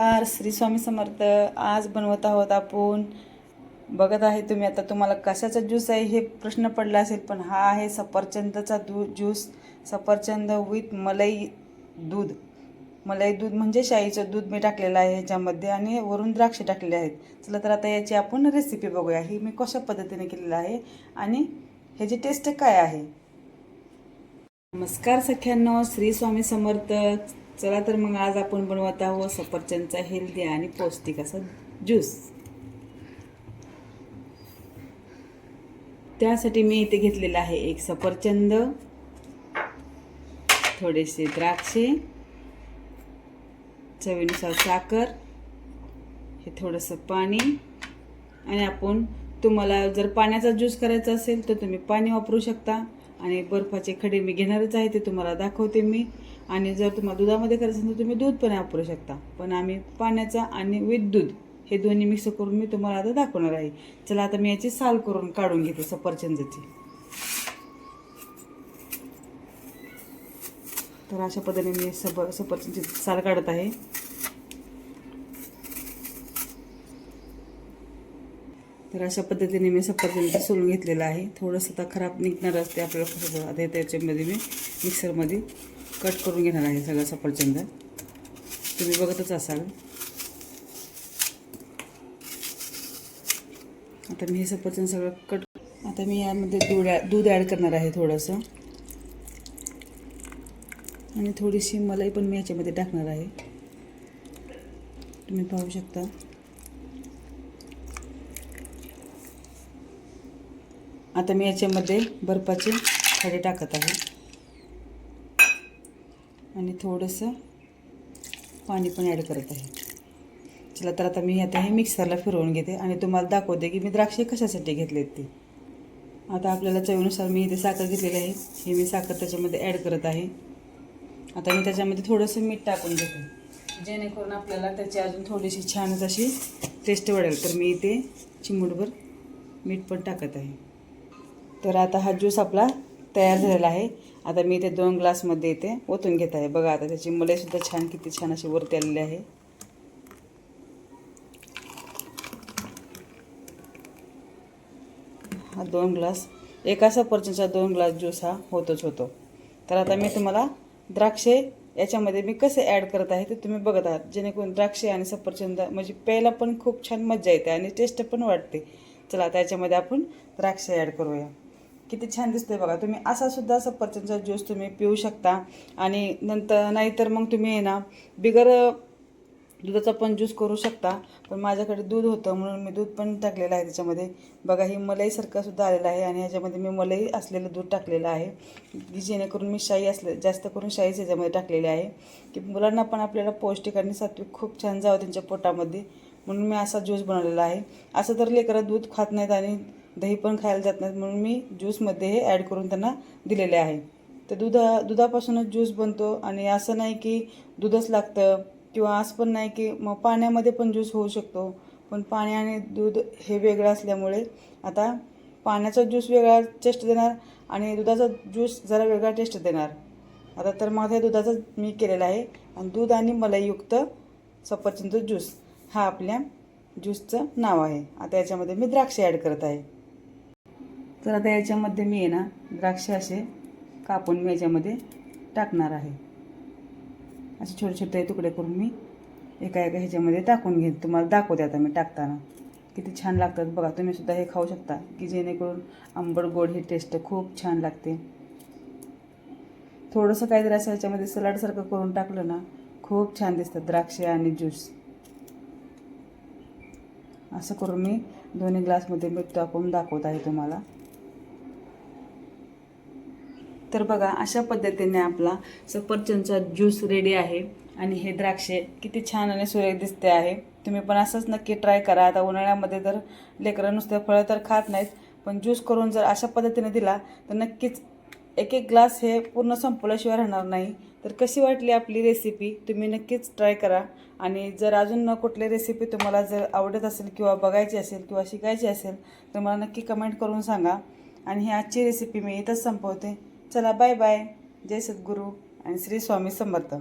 नमस्कार श्री स्वामी समर्थ. आज बनवत आहोत आपण बघत आहे तुम्ही आता तुम्हाला कशाचा ज्यूस आहे हे प्रश्न पडला असेल पण हा आहे सफरचंदचा दूध ज्यूस सफरचंद विथ मलाई दूध. मलाई दूध म्हणजे शाईचं दूध मी टाकलेलं आहे ह्याच्यामध्ये आणि वरून द्राक्ष टाकलेले आहेत. चला तर आता याची आपण रेसिपी बघूया. ही मी कशा पद्धतीने केलेलं आहे आणि ह्याची टेस्ट काय आहे? नमस्कार सख्यांनो श्री स्वामी समर्थ. चला तर मग आज आपण बनवत आहोत सफरचंदचा हेल्दी आणि पौष्टिक असा ज्यूस. त्यासाठी मी इथे घेतलेलं आहे एक सफरचंद थोडेसे द्राक्षे चवीनुसार साखर हे थोडंसं पाणी आणि आपण तुम्हाला जर पाण्याचा ज्यूस करायचा असेल तर तुम्ही पाणी वापरू शकता आणि बर्फाचे खडे मी घेणारच आहे ते तुम्हाला दाखवते मी. आणि जर तुम्हाला दुधामध्ये करायचं असेल तर तुम्ही दूध पण वापरू शकता. पण आम्ही पाण्याचा आणि विथ दूध हे दोन्ही मिक्स करून मी तुम्हाला आता दाखवणार आहे. चला आता मी याची साल करून काढून घेते सफरचंदाची. तर अशा पद्धतीने मी सफ सफरचंदची साल काढत आहे. तर अशा पद्धतीने मी सफरचंद सोलून घेतलेलं आहे. थोडंसं आता खराब निघणार असते आपल्याला कसं आता त्याच्यामध्ये मी मिक्सरमध्ये कट करून घेणार आहे सगळं सफरचंद तुम्ही बघतच असाल. आता मी हे सफरचंद सगळं कट आता मी यामध्ये दूध दूध ॲड करणार आहे थोडंसं. आणि थोडीशी मलाई पण मी याच्यामध्ये टाकणार आहे. तुम्ही पाहू शकता. आता मी याच्यामध्ये बर्फाचे खडे टाकत आहे. आणि थोडंसं पाणी पण ॲड करत आहे. चला तर आता मी आता हे मिक्सरला फिरवून घेते आणि तुम्हाला दाखवते की मी द्राक्षे कशासाठी घेतलेत ते. आता आपल्याला चवीनुसार मी इथे साखर घेतलेली आहे. हे मी साखर त्याच्यामध्ये ॲड करत आहे. आता मी त्याच्यामध्ये थोडंसं मीठ टाकून घेते. जेणेकरून आपल्याला त्याची अजून थोडीशी छानच अशी टेस्ट वाढेल. तर मी इथे चिमूटभर मीठ पण टाकत आहे. तर आता हा ज्यूस आपला तयार झालेला आहे. आता मी इथे दोन ग्लासमध्ये इथे ओतून घेत आहे. बघा आता त्याची मलाईसुद्धा छान किती छान अशी वरती आलेली आहे. हा दोन ग्लास एका सफरचंदचा दोन ग्लास ज्यूस हा होतोच होतो. तर आता मी तुम्हाला द्राक्षे याच्यामध्ये मी कसे ॲड करत आहे ते तुम्ही बघत आहात. जेणेकरून द्राक्षे आणि सफरचंद म्हणजे प्यायला पण खूप छान मजा येते आणि टेस्ट पण वाटते चला आता याच्यामध्ये आपण द्राक्षे ॲड करूया. किती छान दिसतंय बघा. तुम्ही असा सुद्धा सफरचंदचा ज्यूस तुम्ही पिऊ शकता. आणि नंतर नाहीतर मग तुम्ही आहे ना बिगर दुधाचा पण ज्यूस करू शकता. पण माझ्याकडे दूध होतं म्हणून मी दूध पण टाकलेलं आहे त्याच्यामध्ये. बघा ही मलाईसारखं सुद्धा आलेलं आहे आणि ह्याच्यामध्ये मी मलाई असलेलं दूध टाकलेलं आहे. की जेणेकरून मी शाई असले जास्त करून शाईच ह्याच्यामध्ये टाकलेली आहे. की मुलांना पण आपल्याला पौष्टिक आणि सात्विक खूप छान जावं त्यांच्या पोटामध्ये. म्हणून मी असा ज्यूस बनवलेला आहे. असं तर लेकरं दूध खात नाहीत आणि दही पण खायला जात नाहीत म्हणून मी ज्यूसमध्ये हे ॲड करून त्यांना दिलेले आहे. तर दुधा दुधापासूनच ज्यूस बनतो आणि असं नाही की दूधच लागतं किंवा असं पण नाही की मग पाण्यामध्ये पण ज्यूस होऊ शकतो. पण पाणी आणि दूध हे वेगळं असल्यामुळे आता पाण्याचा ज्यूस वेगळा टेस्ट देणार आणि दुधाचा ज्यूस जरा वेगळा टेस्ट देणार. आता तर मग हे दुधाचं मी केलेलं आहे आणि दूध आणि मलाईयुक्त सफरचंद ज्यूस हा आपल्या ज्यूसचं नाव आहे. आता याच्यामध्ये मी द्राक्षे ॲड करत आहे. तर आता याच्यामध्ये मी आहे ना द्राक्षे असे कापून मी याच्यामध्ये टाकणार आहे. असे छोटे छोटे तुकडे करून मी एका एका ह्याच्यामध्ये टाकून घेईन. तुम्हाला दाखवते आता मी टाकताना. किती छान लागतात बघा. तुम्ही सुद्धा हे खाऊ शकता की जेणेकरून आंबट गोड ही टेस्ट खूप छान लागते. थोडंसं काहीतरी असं ह्याच्यामध्ये सलाडसारखं करून टाकलं ना खूप छान दिसतं द्राक्षे आणि ज्यूस. असं करून मी दोन्ही ग्लासमध्ये मी टाकून दाखवत आहे तुम्हाला. तर बघा अशा पद्धतीने आपला सफरचंदचा ज्यूस रेडी आहे. आणि हे द्राक्षे किती छान आणि सुरेख दिसते आहे. तुम्ही पण असंच नक्की ट्राय करा. आता उन्हाळ्यामध्ये तर लेकरं नुसतं फळं तर खात नाहीत पण ज्यूस करून जर अशा पद्धतीने दिला तर नक्कीच एक एक ग्लास हे पूर्ण संपल्याशिवाय राहणार नाही. तर कशी वाटली आपली रेसिपी तुम्ही नक्कीच ट्राय करा. आणि जर अजून कुठली रेसिपी तुम्हाला जर आवडत असेल किंवा बघायची असेल किंवा शिकायची असेल तर मला नक्की कमेंट करून सांगा. आणि ही आजची रेसिपी मी इथंच संपवते. चला बाय बाय जय सद्गुरू आणि श्री स्वामी समर्थ.